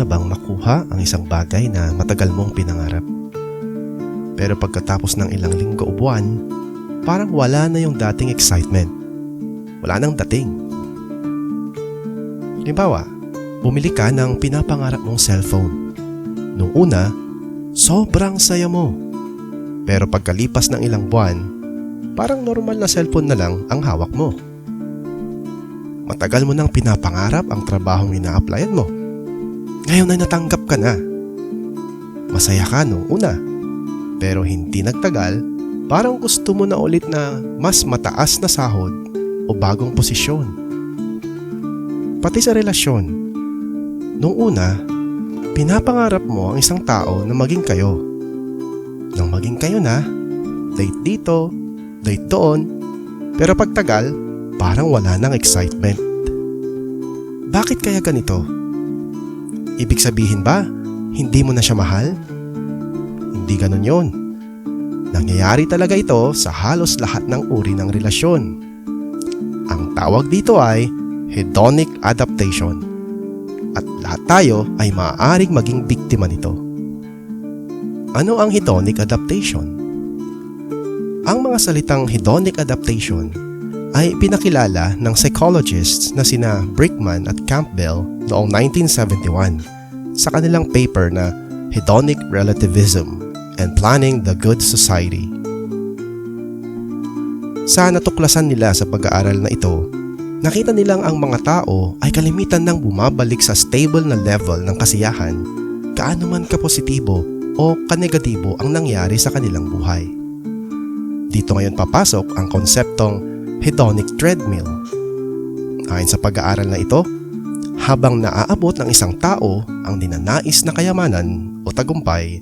Na bang makuha ang isang bagay na matagal mong pinangarap? Pero pagkatapos ng ilang linggo o buwan, parang wala na yung dating excitement. Wala nang dating. Halimbawa, bumili ka ng pinapangarap mong cellphone. Nung una, sobrang saya mo. Pero pagkalipas ng ilang buwan, parang normal na cellphone na lang ang hawak mo. Matagal mo nang pinapangarap ang trabahong ina-applyan mo. Ngayon ay natanggap ka na. Masaya ka nung una. Pero hindi nagtagal, parang gusto mo na ulit na mas mataas na sahod o bagong posisyon. Pati sa relasyon. Nung una, pinapangarap mo ang isang tao na maging kayo. Nang maging kayo na, date dito, date doon, pero pagtagal, parang wala nang excitement. Bakit kaya ganito? Ibig sabihin ba, hindi mo na siya mahal? Hindi ganun yon. Nangyayari talaga ito sa halos lahat ng uri ng relasyon. Ang tawag dito ay hedonic adaptation. At lahat tayo ay maaaring maging biktima nito. Ano ang hedonic adaptation? Ang mga salitang hedonic adaptation ay pinakilala ng psychologists na sina Brickman at Campbell noong 1971 sa kanilang paper na Hedonic Relativism and Planning the Good Society. Sa natuklasan nila sa pag-aaral na ito, nakita nilang ang mga tao ay kalimitan ng bumabalik sa stable na level ng kasiyahan kaano man kapositibo o kanegatibo ang nangyari sa kanilang buhay. Dito ngayon papasok ang konseptong hedonic treadmill. Ayon sa pag-aaral na ito, habang naaabot ng isang tao ang ninanais na kayamanan o tagumpay,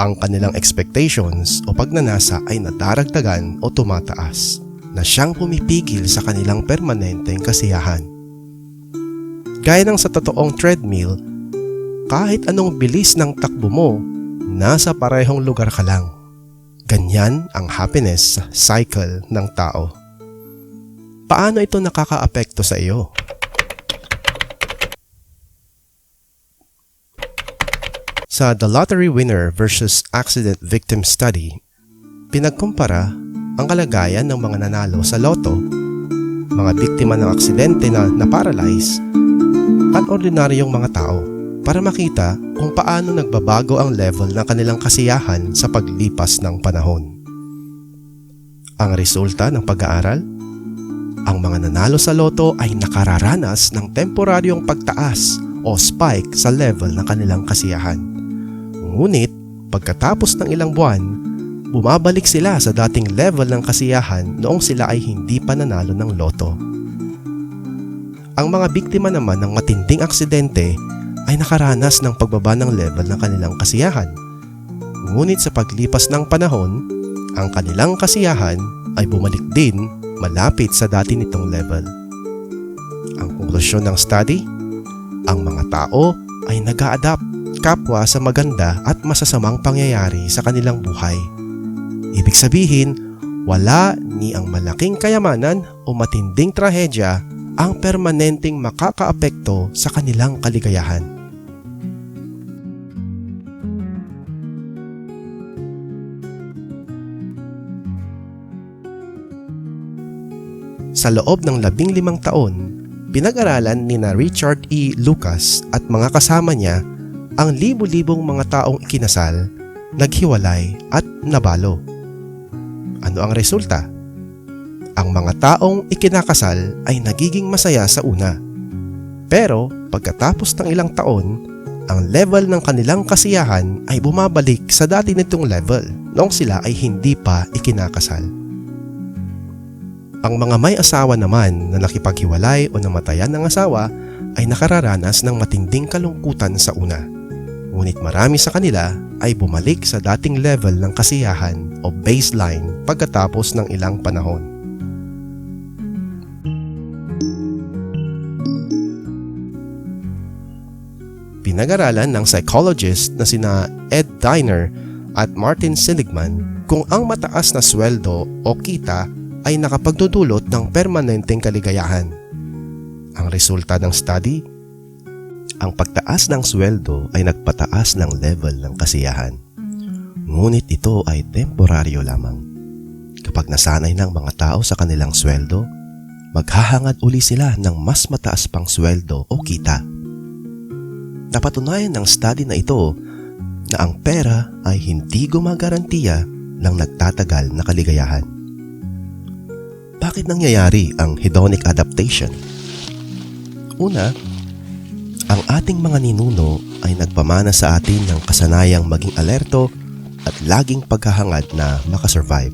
ang kanilang expectations o pagnanasa ay nadaragdagan o tumataas na siyang pumipigil sa kanilang permanenteng kasiyahan. Gaya ng sa totoong treadmill, kahit anong bilis ng takbo mo, nasa parehong lugar ka lang. Ganyan ang happiness cycle ng tao. Paano ito nakakaapekto sa iyo? Sa The Lottery Winner versus Accident Victim Study, pinagkumpara ang kalagayan ng mga nanalo sa loto, mga biktima ng aksidente na na-paralyze, at ordinaryong mga tao para makita kung paano nagbabago ang level ng kanilang kasiyahan sa paglipas ng panahon. Ang resulta ng pag-aaral? Ang mga nanalo sa loto ay nakararanas ng temporaryong pagtaas o spike sa level ng kanilang kasiyahan. Ngunit pagkatapos ng ilang buwan, bumabalik sila sa dating level ng kasiyahan noong sila ay hindi pa nanalo ng loto. Ang mga biktima naman ng matinding aksidente ay nakaranas ng pagbaba ng level ng kanilang kasiyahan. Ngunit sa paglipas ng panahon, ang kanilang kasiyahan ay bumalik din malapit sa dati nitong level. Ang konklusyon ng study, ang mga tao ay nag adapt kapwa sa maganda at masasamang pangyayari sa kanilang buhay. Ibig sabihin, wala ni ang malaking kayamanan o matinding trahedya ang permanenteng makakaapekto sa kanilang kaligayahan. Sa loob ng labing limang taon, pinag-aralan ni na Richard E. Lucas at mga kasama niya ang libu-libong mga taong ikinasal, naghiwalay at nabalo. Ano ang resulta? Ang mga taong ikinakasal ay nagiging masaya sa una. Pero pagkatapos ng ilang taon, ang level ng kanilang kasiyahan ay bumabalik sa dati nitong level noong sila ay hindi pa ikinakasal. Ang mga may asawa naman na nakipaghiwalay o namatayan ng asawa ay nakararanas ng matinding kalungkutan sa una. Ngunit marami sa kanila ay bumalik sa dating level ng kasiyahan o baseline pagkatapos ng ilang panahon. Pinag-aralan ng psychologist na sina Ed Diner at Martin Seligman kung ang mataas na sweldo o kita ay nakapagdudulot ng permanenteng kaligayahan. Ang resulta ng study, ang pagtaas ng sweldo ay nagpataas ng level ng kasiyahan. Ngunit ito ay temporaryo lamang. Kapag nasanay ng mga tao sa kanilang sweldo, maghahangad uli sila ng mas mataas pang sweldo o kita. Napatunayan ng study na ito na ang pera ay hindi gumagarantiya ng nagtatagal na kaligayahan. Bakit nangyayari ang hedonic adaptation? Una, ang ating mga ninuno ay nagpamana sa atin ng kasanayang maging alerto at laging paghahangad na makasurvive.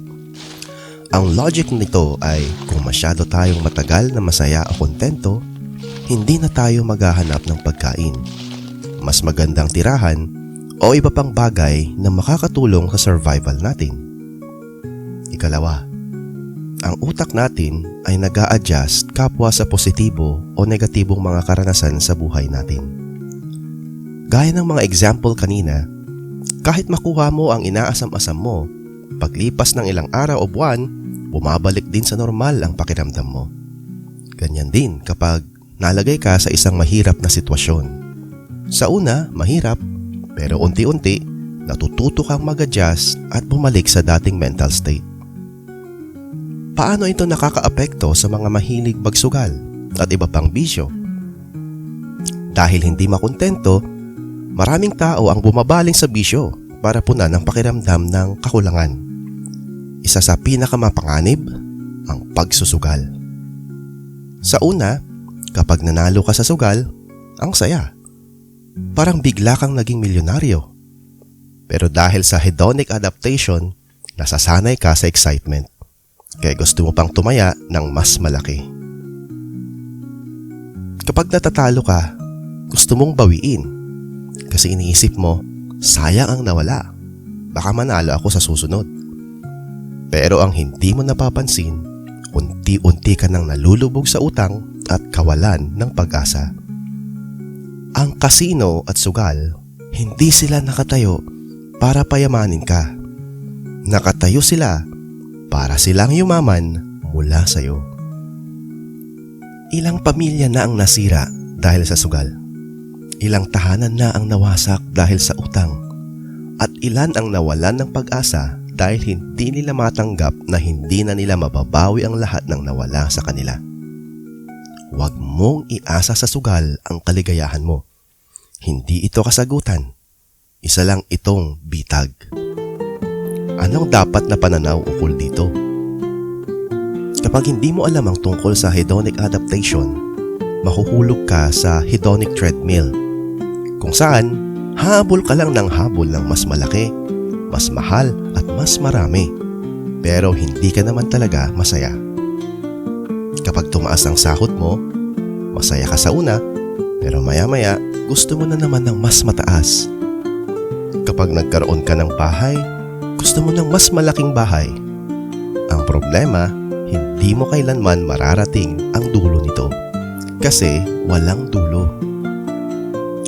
Ang logic nito ay kung masyado tayong matagal na masaya o kontento, hindi na tayo maghahanap ng pagkain. Mas magandang tirahan o iba pang bagay na makakatulong sa survival natin. Ikalawa, ang utak natin ay nag adjust kapwa sa positibo o negatibong mga karanasan sa buhay natin. Gaya ng mga example kanina, kahit makuha mo ang inaasam-asam mo, paglipas ng ilang araw o buwan, bumabalik din sa normal ang pakiramdam mo. Ganyan din kapag nalagay ka sa isang mahirap na sitwasyon. Sa una, mahirap, pero unti-unti, natututo kang mag-adjust at bumalik sa dating mental state. Paano ito nakakaapekto sa mga mahilig magsugal at iba pang bisyo? Dahil hindi makontento, maraming tao ang bumabaling sa bisyo para punan ang pakiramdam ng kakulangan. Isa sa pinakamapanganib, ang pagsusugal. Sa una, kapag nanalo ka sa sugal, ang saya. Parang bigla kang naging milyonaryo. Pero dahil sa hedonic adaptation, nasasanay ka sa excitement. Kaya gusto mo pang tumaya ng mas malaki. Kapag natatalo ka, gusto mong bawiin. Kasi iniisip mo, sayang ang nawala. Baka manalo ako sa susunod. Pero ang hindi mo napapansin, unti-unti ka nang nalulubog sa utang at kawalan ng pag-asa. Ang kasino at sugal, hindi sila nakatayo para payamanin ka. Nakatayo sila para silang yumaman mula sa iyo. Ilang pamilya na ang nasira dahil sa sugal. Ilang tahanan na ang nawasak dahil sa utang. At ilan ang nawalan ng pag-asa dahil hindi nila matanggap na hindi na nila mababawi ang lahat ng nawala sa kanila. Huwag mong iasa sa sugal ang kaligayahan mo. Hindi ito kasagutan. Isa lang itong bitag. Anong dapat na pananaw ukol dito? Kapag hindi mo alam ang tungkol sa hedonic adaptation, mahuhulog ka sa hedonic treadmill kung saan habol ka lang ng habol ng mas malaki, mas mahal at mas marami pero hindi ka naman talaga masaya. Kapag tumaas ang sahod mo, masaya ka sa una pero maya-maya gusto mo na naman ng mas mataas. Kapag nagkaroon ka ng bahay, gusto mo ng mas malaking bahay. Ang problema, hindi mo kailanman mararating ang dulo nito. Kasi walang dulo.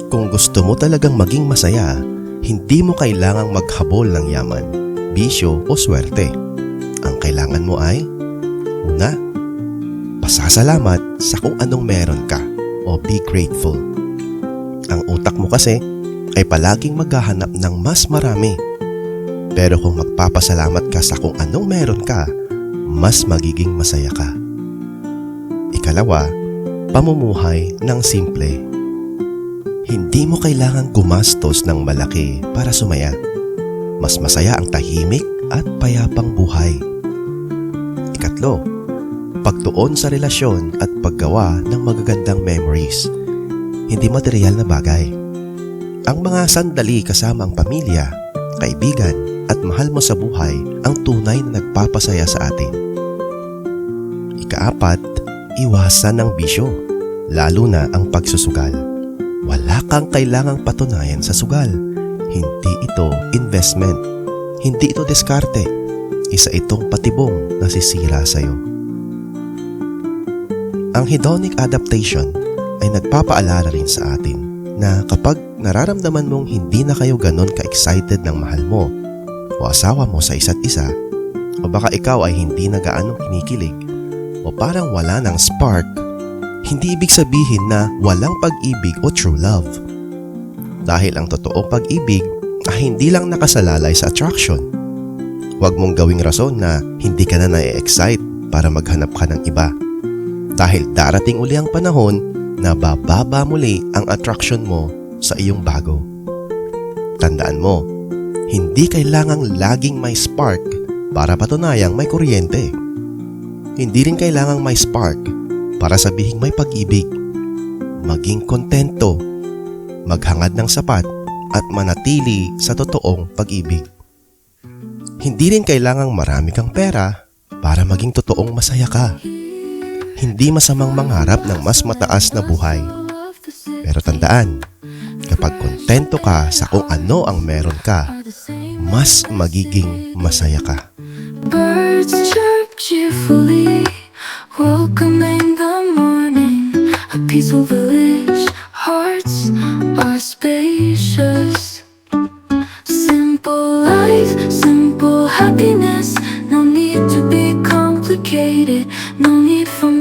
Kung gusto mo talagang maging masaya, hindi mo kailangang maghabol ng yaman, bisyo o swerte. Ang kailangan mo ay, una, pasasalamat sa kung anong meron ka o be grateful. Ang utak mo kasi ay palaging maghahanap ng mas marami pero kung magpapasalamat ka sa kung anong meron ka, mas magiging masaya ka. Ikalawa, pamumuhay ng simple. Hindi mo kailangang gumastos ng malaki para sumaya. Mas masaya ang tahimik at payapang buhay. Ikatlo, pagtuon sa relasyon at paggawa ng magagandang memories. Hindi material na bagay. Ang mga sandali kasama ang pamilya, kaibigan, at mahal mo sa buhay ang tunay na nagpapasaya sa atin. Ikaapat, iwasan ng bisyo, lalo na ang pagsusugal. Wala kang kailangang patunayan sa sugal. Hindi ito investment. Hindi ito diskarte. Isa itong patibong na sisira sa iyo. Ang hedonic adaptation ay nagpapaalala rin sa atin na kapag nararamdaman mong hindi na kayo ganon ka-excited ng mahal mo o asawa mo sa isa't isa o baka ikaw ay hindi na gaano kinikilig o parang wala ng spark, hindi ibig sabihin na walang pag-ibig o true love. Dahil ang totoong pag-ibig ay hindi lang nakasalalay sa attraction. Huwag mong gawing rason na hindi ka na na-excite para maghanap ka ng iba. Dahil darating uli ang panahon na bababa muli ang attraction mo sa iyong bago. Tandaan mo, hindi kailangang laging may spark para patunayang may kuryente. Hindi rin kailangang may spark para sabihing may pag-ibig. Maging kontento, maghangad ng sapat at manatili sa totoong pag-ibig. Hindi rin kailangang marami kang pera para maging totoong masaya ka. Hindi masamang mangarap ng mas mataas na buhay. Pero tandaan, kapag kontento ka sa kung ano ang meron ka, mas magiging masaya ka. Birds chirp cheerfully, welcoming the morning. A peaceful village, hearts are spacious. Simple life, simple happiness. No need to be complicated, no need for